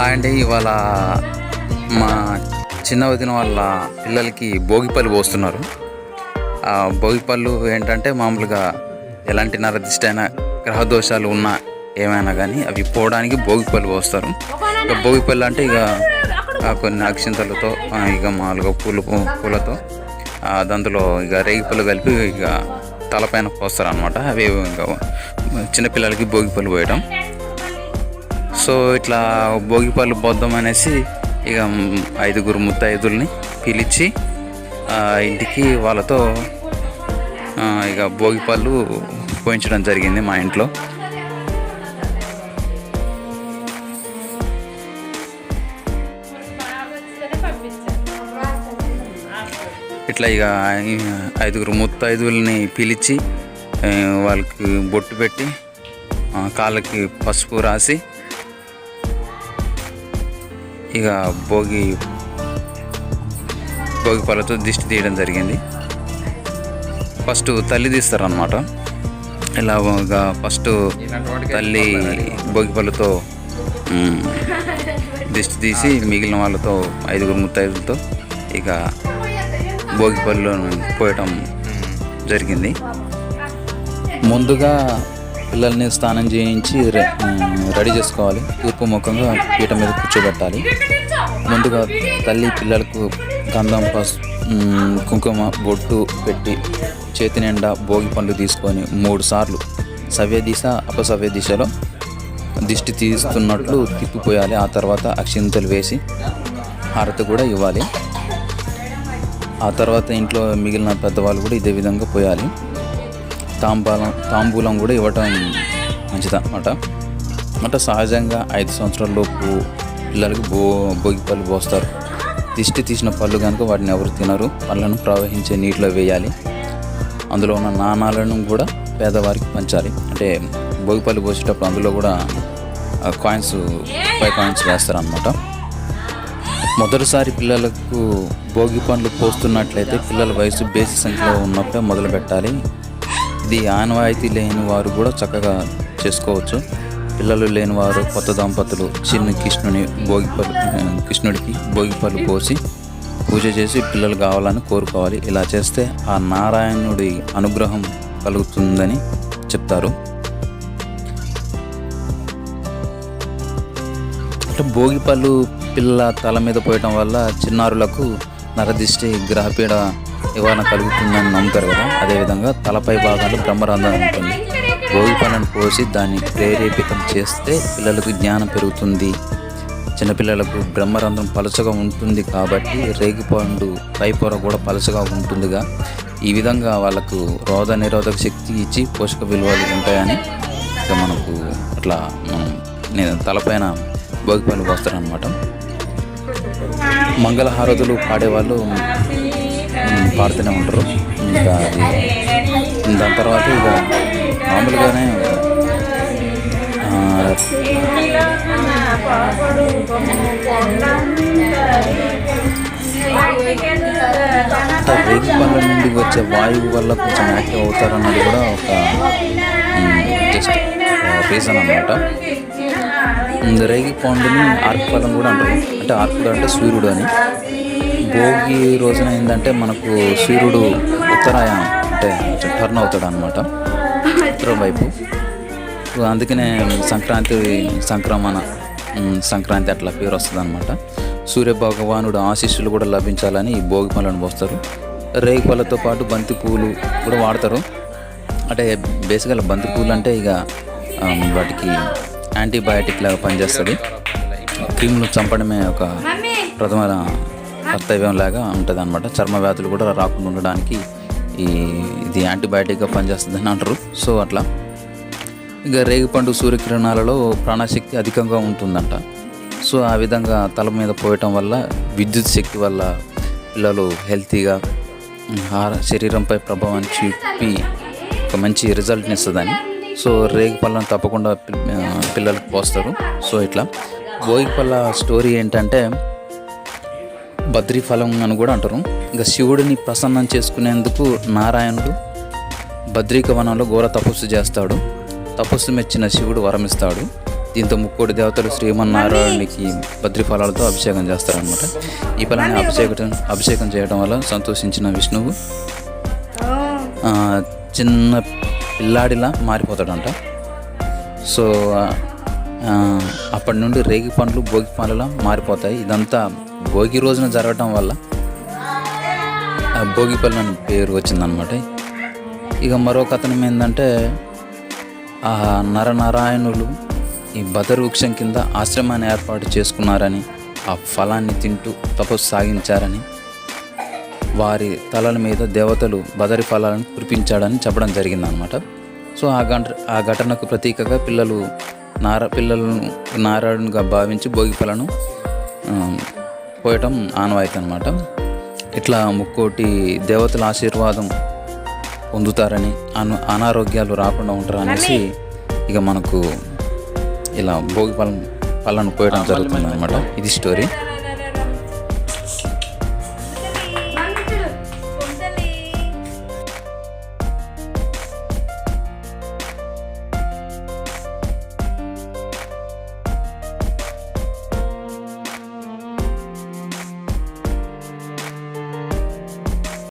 Hi అండి. ఇవాళ మా చిన్న వదిన వాళ్ళ పిల్లలకి భోగిపల్లి పోస్తున్నారు. ఆ భోగిపళ్ళు ఏంటంటే మామూలుగా ఎలాంటి నరదిష్టైన గ్రహదోషాలు గ్రహ దోషాలు ఉన్నా ఏమైనా కానీ అవి పోవడానికి భోగిపళ్ళు పోస్తారు. ఇక భోగిపళ్ళు అంటే ఇక కొన్ని అక్షింతలతో ఇక మామూలుగా పూలు పూలతో దాంట్లో ఇక రేగిపళ్ళు కలిపి ఇక తలపైన పోస్తారు అనమాట అవి ఇంకా చిన్నపిల్లలకి భోగిపళ్ళు పోయడం. సో ఇట్లా భోగిపళ్ళు బొద్దం అనేసి ఇక ఐదుగురు ముత్తైదుల్ని పిలిచి ఇంటికి వాళ్ళతో ఇక భోగిపళ్ళు పోయించడం జరిగింది మా ఇంట్లో. ఇట్లా ఇక ఐదుగురు ముత్తైదువుల్ని పిలిచి వాళ్ళకి బొట్టు పెట్టి కాళ్ళకి పసుపు రాసి ఇక భోగి భోగి పళ్ళతో దిష్టి తీయడం జరిగింది. ఫస్ట్ తల్లి తీస్తారనమాట ఇలా ఫస్ట్ తల్లి భోగి పళ్ళతో దిష్టి తీసి మిగిలిన వాళ్ళతో ఐదుగురు ముత్తైదులతో ఇక భోగి పళ్ళు పోయటం జరిగింది. ముందుగా పిల్లల్ని స్నానం చేయించి రెడీ చేసుకోవాలి. తూర్పు ముఖంగా పీట మీద కూర్చోబెట్టాలి. ముందుగా తల్లి పిల్లలకు గంధం పసు కుంకుమ బొట్టు పెట్టి చేతి నిండా భోగి పండ్లు తీసుకొని మూడు సార్లు సవ్య దిశ అపసవ్య దిశలో దిష్టి తీస్తున్నట్లు తిప్పిపోయాలి. ఆ తర్వాత అక్షింతలు వేసి హారతి కూడా ఇవ్వాలి. ఆ తర్వాత ఇంట్లో మిగిలిన పెద్దవాళ్ళు కూడా ఇదే విధంగా పోయాలి. తాంబూలం తాంబూలం కూడా ఇవ్వటం మంచిదన్నమాట. అంటే సహజంగా ఐదు సంవత్సరాల లోపు పిల్లలకు భో భోగి పళ్ళు పోస్తారు. దిష్టి తీసిన పళ్ళు కనుక వాటిని ఎవరు తినరు. పళ్ళను ప్రవహించే నీటిలో వేయాలి. అందులో ఉన్న నాణాలను కూడా పేదవారికి పంచాలి. అంటే భోగి పళ్ళు పోసేటప్పుడు అందులో కూడా కాయిన్స్ ఫైవ్ కాయిన్స్ వేస్తారనమాట మొదటిసారి పిల్లలకు భోగి పండ్లు పోస్తున్నట్లయితే పిల్లల వయసు బేసి సంఖ్యలో ఉన్నప్పుడే మొదలు పెట్టాలి ఇది ఆనవాయితీ లేని వారు కూడా చక్కగా చేసుకోవచ్చు. పిల్లలు లేని వారు కొత్త దంపతులు చిన్న కృష్ణుని భోగిపలు కృష్ణుడికి భోగిపళ్ళు పోసి పూజ చేసి పిల్లలు కావాలని కోరుకోవాలి. ఇలా చేస్తే ఆ నారాయణుడి అనుగ్రహం కలుగుతుందని చెప్తారు. అంటే భోగిపళ్ళు పిల్లల తల మీద పోయటం వల్ల చిన్నారులకు నరదిష్టి గ్రహపీడ నివారణ కలుగుతుందని నమ్ముతారు కదా? అదేవిధంగా తలపై భాగాలు బ్రహ్మరంధ్రం ఉంటుంది. భోగి పళ్ళను పోసి దాన్ని ప్రేరేపితం చేస్తే పిల్లలకు జ్ఞానం పెరుగుతుంది. చిన్నపిల్లలకు బ్రహ్మరంధ్రం పలచగా ఉంటుంది కాబట్టి రేగిపండు పై పొర కూడా పలచగా ఉంటుందిగా. ఈ విధంగా వాళ్ళకు రోగ నిరోధక శక్తి ఇచ్చి పోషక విలువలు ఉంటాయని ఇక మనకు అట్లా మనం నేను తలపైన భోగి పళ్ళు పోస్తారనమాట మంగళహారతులు పాడేవాళ్ళు పాడుతూనే ఉంటారు. ఇంకా దాని తర్వాత ఇక మామూలుగానే రేగు అంటే పళ్ళ నుండి వచ్చే వాయువు వల్ల కొంచెం యాక్టివ్ అవుతారన్నది కూడా ఒక జస్ట్ రీజన్ అనమాట రేగి పండుని ఆర్పలం కూడా అంటారు. అంటే ఆర్పుడు అంటే సూర్యుడు అని. భోగి రోజున ఏంటంటే మనకు సూర్యుడు ఉత్తరాయణం అంటే టర్న్ అవుతాడు అనమాట ఉత్తరం వైపు. అందుకనే సంక్రాంతి సంక్రమణ సంక్రాంతి అట్లా పేరు వస్తుంది అనమాట సూర్య భగవానుడు ఆశీస్సులు కూడా లభించాలని ఈ భోగి పళ్ళను పోస్తారు. రేగి పళ్ళతో పాటు బంతి పువ్వులు కూడా వాడతారు. అంటే బేసికల్ బంతి పువ్వులు అంటే ఇక వాటికి యాంటీబయాటిక్ లాగా పనిచేస్తుంది. క్రిములు చంపడమే ఒక ప్రథమ కర్తవ్యం లాగా ఉంటుంది అనమాట చర్మ వ్యాధులు కూడా రాకుండా ఉండడానికి ఈ ఇది యాంటీబయాటిక్గా పనిచేస్తుందని అంటారు. సో అట్లా. ఇక రేగిపండు సూర్యకిరణాలలో ప్రాణశక్తి అధికంగా ఉంటుందంట. సో ఆ విధంగా తల మీద పోయటం వల్ల విద్యుత్ శక్తి వల్ల పిల్లలు హెల్తీగా ఆహార శరీరంపై ప్రభావం చూపి ఒక మంచి రిజల్ట్ని ఇస్తుందని. సో రేగి పళ్ళను తప్పకుండా పిల్లలకు పోస్తారు. సో ఇట్లా. భోగి పళ్ళ స్టోరీ ఏంటంటే బద్రీ ఫలం అని కూడా అంటారు. ఇంకా శివుడిని ప్రసన్నం చేసుకునేందుకు నారాయణుడు బద్రీక వనంలో ఘోర తపస్సు చేస్తాడు. తపస్సు మెచ్చిన శివుడు వరమిస్తాడు. దీంతో ముక్కోటి దేవతలు శ్రీమన్నారాయణునికి బద్రి ఫలాలతో అభిషేకం చేస్తారనమాట ఈ ఫలాన్ని అభిషేకం అభిషేకం చేయడం వల్ల సంతోషించిన విష్ణువు చిన్న పిల్లాడిలా మారిపోతాడంట. సో అప్పటి నుండి రేగి పండ్లు భోగి పండ్లలా మారిపోతాయి. ఇదంతా భోగి రోజున జరగటం వల్ల ఆ భోగి పళ్ళు అని పేరు వచ్చిందనమాట ఇక మరో కథనం ఏంటంటే ఆ నరనారాయణులు ఈ బదరు వృక్షం కింద ఆశ్రమాన్ని ఏర్పాటు చేసుకున్నారని ఆ ఫలాన్ని తింటూ తపస్సు సాగించారని వారి తలల మీద దేవతలు బదరి ఫలాలను కురిపించాడని చెప్పడం జరిగిందనమాట సో ఆ గంట ఆ ఘటనకు ప్రతీకగా పిల్లలు నార పిల్లలను నారాయణుగా భావించి భోగి ఫలను పోయటం ఆనవాయితీ అనమాట ఇట్లా ముక్కోటి దేవతల ఆశీర్వాదం పొందుతారని అను అనారోగ్యాలు రాకుండా ఉంటారు అనేసి ఇక మనకు ఇలా భోగి పళ్ళ పళ్ళను పోయడం జరుగుతుంది అనమాట ఇది స్టోరీ.